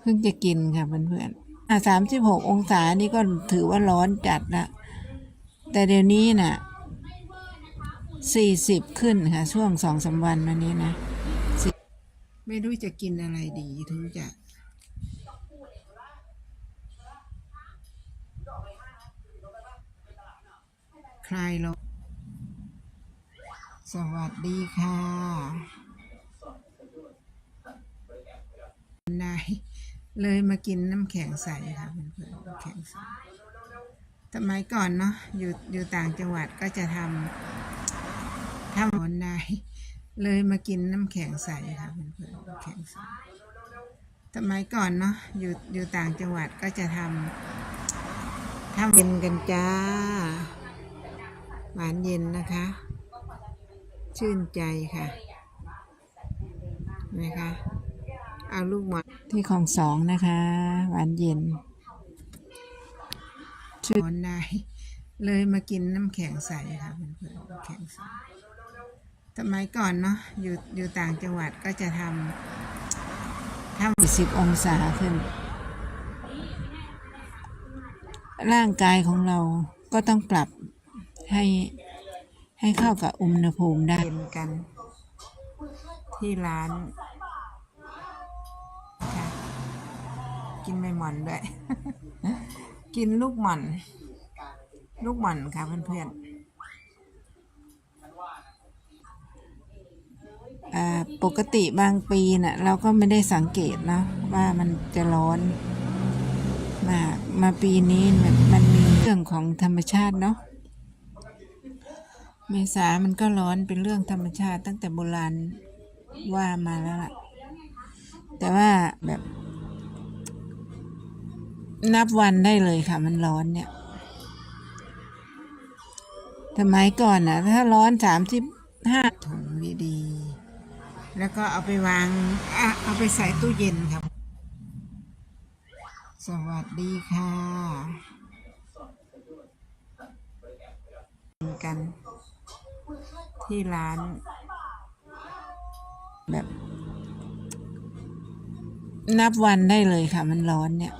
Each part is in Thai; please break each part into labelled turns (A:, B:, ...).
A: เพิ่งจะกินค่ะเพื่อนๆอะสามสิบหกองศานี่ก็ถือว่าร้อนจัดละแต่เดี๋ยวนี้น่ะสี่สิบขึ้นค่ะ ช่วงสองสามวันมานี้นะไม่รู้จะกินอะไรดีถึงจะคลายลงสวัสดีค่ะนาย เลยมากินน้ำแข็งใสค่ะเพื่อนๆน้ำแข็งใสสมัยก่อนเนาะอยู่อยู่ต่างจังหวัดก็จะทำทำนายเลยมากินน้ำแข็งใสค่ะเพื่อนๆน้ำแข็งใสสมัยก่อนเนาะอยู่อยู่ต่างจังหวัดก็จะทำทำเย็นกันจ้า หวานเย็นนะคะ ชื่นใจค่ะนะคะเอาลูกหมอน ที่ของสองนะคะ หวานเย็นชื่นได้เลยมากินน้ำแข็งใสค่ะเพื่อนๆน้ำแข็งใสสมัยก่อนเนาะอยู่อยู่ต่างจังหวัดก็จะทำทำสิบองศาขึ้น ร่างกายของเราก็ต้องปรับให้ให้เข้ากับอุณหภูมิได้เย็นกัน ที่ร้าน กินไม่หม่อนด้วย กินลูกหม่อนลูกหม่อนค่ะเพื่อนๆปกติบางปีน่ะ เราก็ไม่ได้สังเกตเนาะว่ามันจะร้อนมากมาปีนี้มันมันมีเรื่องของธรรมชาติเนาะเมษามันก็ร้อนเป็นเรื่องธรรมชาติตั้งแต่โบราณว่ามาแล้วล่ะ แต่ว่าแบบ นับวันได้เลยค่ะ มันร้อนเนี่ยสมัยก่อนนะถ้าร้อนสามสิบห้าถุงดีๆ แล้วก็เอาไปวางอะเอาไปใส่ตู้เย็นครับ สวัสดีค่ะกัน ที่ร้าน แบบ นับวันได้เลยค่ะ มันร้อนเนี่ย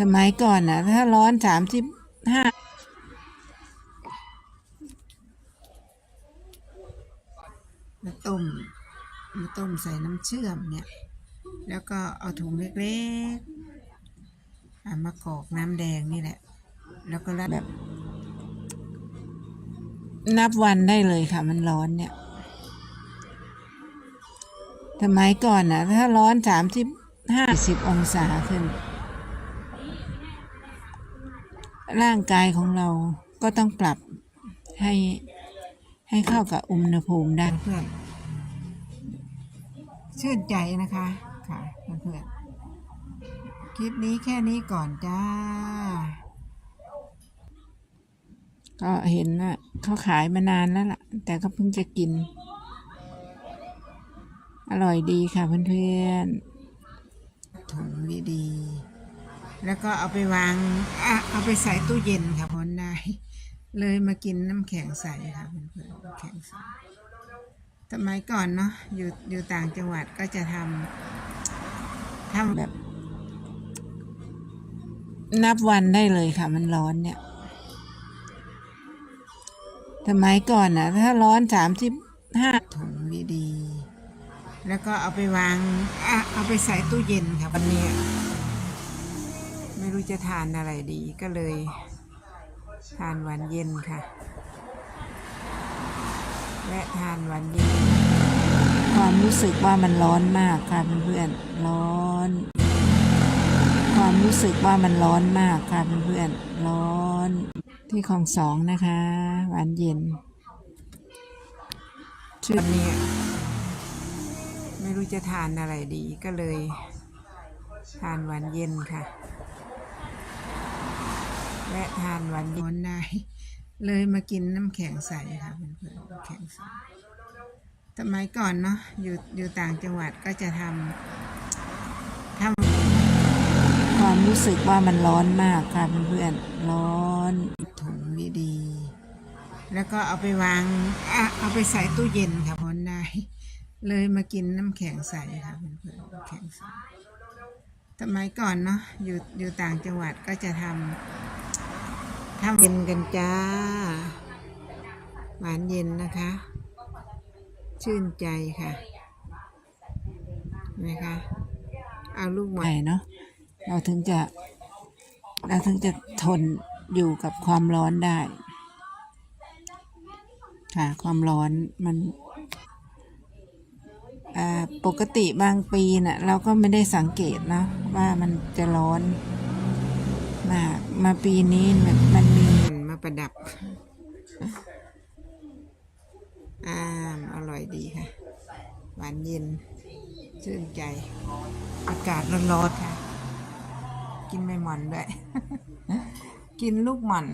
A: สมัยก่อนนะถ้าร้อนสามสิบห้ามาต้มมาต้มใส่น้ำเชื่อมเนี่ย แล้วก็เอาถุงเล็กๆมากรอกน้ำแดงนี่แหละ แล้วก็แบบ นับวันได้เลยค่ะ มันร้อนเนี่ยสมัยก่อนนะถ้าร้อนสามสิบห้าสิบองศาขึ้น ร่างกายของเราก็ต้องปรับให้ให้เข้ากับอุณหภูมิได้เพื่อนชื่นใจนะคะ ค่ะเพื่อนๆคลิปนี้แค่นี้ก่อนจ้า ก็เห็นนะเขาขายมานานแล้วล่ะ แต่ก็เพิ่งจะกิน อร่อยดีค่ะเพื่อนๆถุงดีๆ แล้วก็เอาไปวางอะเอาไปใส่ตู้เย็นค่ะพอนได้ เลยมากินน้ำแข็งใสค่ะเพื่อนๆน้ำแข็งใสสมัยก่อนเนาะอยู่อยู่ต่างจังหวัดก็จะทำทำแบบ นับวันได้เลยค่ะ มันร้อนเนี่ยสมัยก่อนนะถ้าร้อนสามสิบห้าถุงดีๆแล้วก็เอาไปวางอะเอาไปใส่ตู้เย็นค่ะวันนี้ ไม่รู้จะทานอะไรดีก็เลย ทานหวานเย็นค่ะ และทานหวานเย็น ความรู้สึกว่ามันร้อนมากค่ะเพื่อนๆร้อน ความรู้สึกว่ามันร้อนมากค่ะเพื่อนๆร้อนที่ของสองนะคะ หวานเย็นชื่อนี้ไม่รู้จะทานอะไรดีก็เลย ทานหวานเย็นค่ะ และทานวานเย็นได้เลยมากินน้ำแข็งใสค่ะเพื่อนๆน้ำแข็งใสสมัยก่อนเนาะอยู่อยู่ต่างจังหวัดก็จะทำทำความรู้สึกว่ามันร้อนมากค่ะเพื่อนๆร้อนถุงดีๆแล้วก็เอาไปวางเอาไปใส่ตู้เย็นค่ะพอนได้
B: เลยมากินน้ำแข็งใสค่ะเพื่อนๆน้ำแข็งใสสมัยก่อนเนาะอยู่อยู่ต่างจังหวัดก็จะทำ ทำเย็นกันจ้า หวานเย็นนะคะ ชื่นใจค่ะนะคะเอาลูกใหม่เนาะเราถึงจะ เราถึงจะทนอยู่กับความร้อนได้ ค่ะ ความร้อนมันปกติบางปีน่ะ เราก็ไม่ได้สังเกตนะว่ามันจะร้อน มาก มาปีนี้มันมันมีมาประดับอ่ามอร่อยดีค่ะ หวานเย็น ชื่นใจ อากาศร้อนๆค่ะ กินไม่หม่อนด้วย กินลูกหม่อน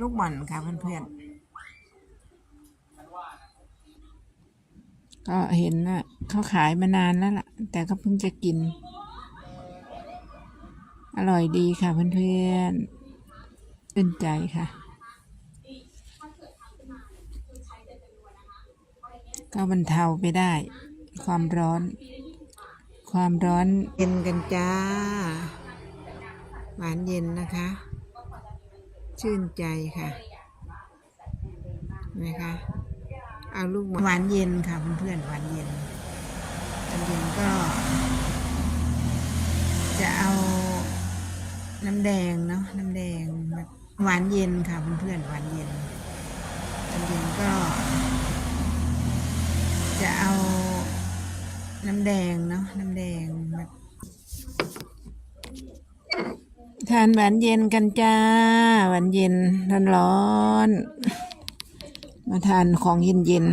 B: ลูกหม่อนค่ะเพื่อนๆ ก็เห็นน่ะเขาขายมานานแล้วล่ะ แต่ก็เพิ่งจะกิน อร่อยดีค่ะเพื่อนๆชื่นใจค่ะ ก็บรรเทาไปได้ ความร้อน ความร้อนเย็นกันจ้า หวานเย็นนะคะ ชื่นใจค่ะนะคะเอาลูกหวานเย็นค่ะเพื่อนๆหวานเย็นหวานเย็นก็จะเอา น้ำแดงเนาะน้ำแดงหวานเย็นค่ะเพื่อนๆหวานเย็นหวานเย็นก็ จะเอาน้ำแดงเนาะน้ำแดงมาทานหวานเย็นกันจ้าหวานเย็นร้อนร้อนๆมาทานของเย็นเย็น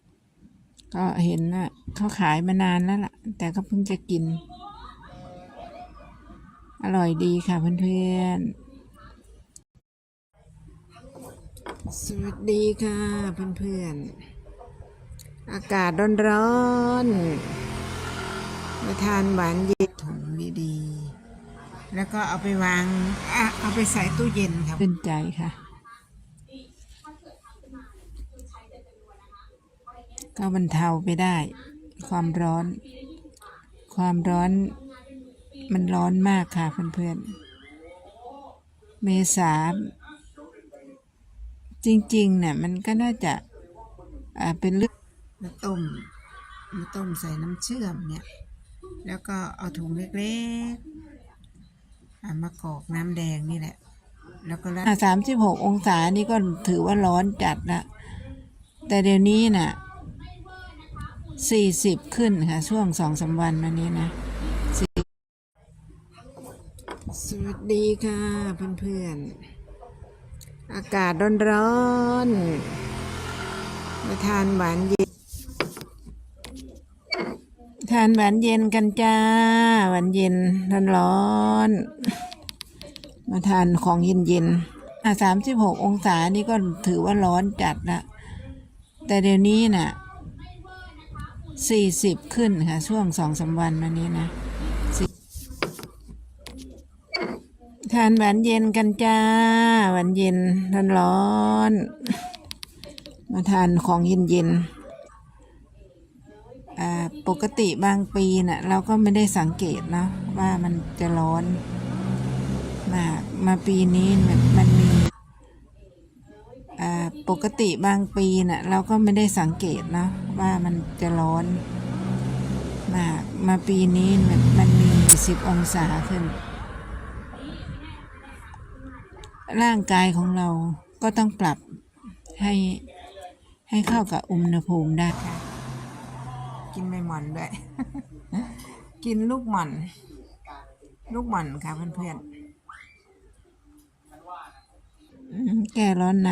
B: ๆก็เห็นน่ะเขาขายมานานแล้วล่ะ แต่ก็เพิ่งจะกิน อร่อยดีค่ะเพื่อนๆ สวัสดีค่ะเพื่อนๆ อากาศร้อนๆมาทานหวานเย็นถุงดีๆ แล้วก็เอาไปวางอะเอาไปใส่ตู้เย็นค่ะเป็นใจค่ะ ก็บรรเทาไปได้ ความร้อน ความร้อน มันร้อนมากค่ะเพื่อนๆ เมษา จริงๆเนี่ยมันก็น่าจะอ่าเป็นเลือดมาต้มมาต้มใส่น้ำเชื่อมเนี่ย แล้วก็เอาถุงเล็กๆมากรอกน้ำแดงนี่แหละ แล้วก็สามสิบหกองศานี่ก็ถือว่าร้อนจัดละแต่เดี๋ยวนี้น่ะสี่สิบขึ้นค่ะ ช่วงสองสามวันมานี้นะ สวัสดีค่ะเพื่อนๆ อากาศร้อนๆ มาทานหวานเย็น ทานหวานเย็นกันจ้า หวานเย็นร้อนร้อนๆมาทานของเย็นเย็นๆ อะสามสิบหกองศานี่ก็ถือว่าร้อนจัดละแต่เดี๋ยวนี้น่ะสี่สิบขึ้นค่ะ ช่วงสองสามวันมานี้นะ ทานหวานเย็นกันจ้า หวานเย็นร้อนร้อนมาทานของเย็นเย็นอ่าปกติบางปีน่ะ เราก็ไม่ได้สังเกตเนาะว่ามันจะร้อนมากมาปีนี้มันมันมีอ่าปกติบางปีน่ะ เราก็ไม่ได้สังเกตเนาะว่ามันจะร้อนมากมาปีนี้มันมันมีสิบองศาขึ้น ร่างกายของเราก็ต้องปรับให้ให้เข้ากับอุณหภูมิได้ค่ะ กินไม่หม่อนด้วย กินลูกหม่อนลูกหม่อนค่ะเพื่อนๆอืมแก้ร้อนใน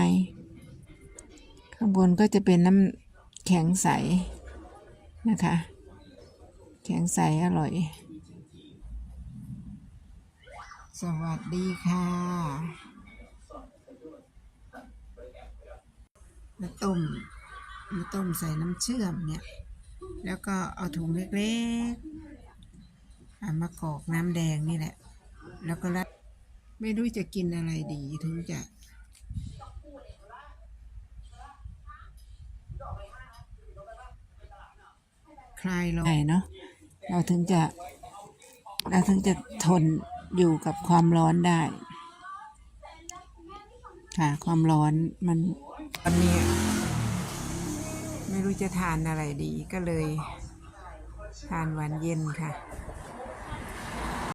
B: ข้างบนก็จะเป็นน้ำแข็งใสนะคะ แข็งใสอร่อย สวัสดีค่ะ มาต้มมาต้มใส่น้ำเชื่อมเนี่ย แล้วก็เอาถุงเล็กๆมากรอกน้ำแดงนี่แหละ แล้วก็รัดไม่รู้จะกินอะไรดีถึงจะคลายลงเนาะเราถึงจะ เราถึงจะทนอยู่กับความร้อนได้ ค่ะ ความร้อนมัน ตอนนี้ไม่รู้จะทานอะไรดีก็เลย ทานหวานเย็นค่ะ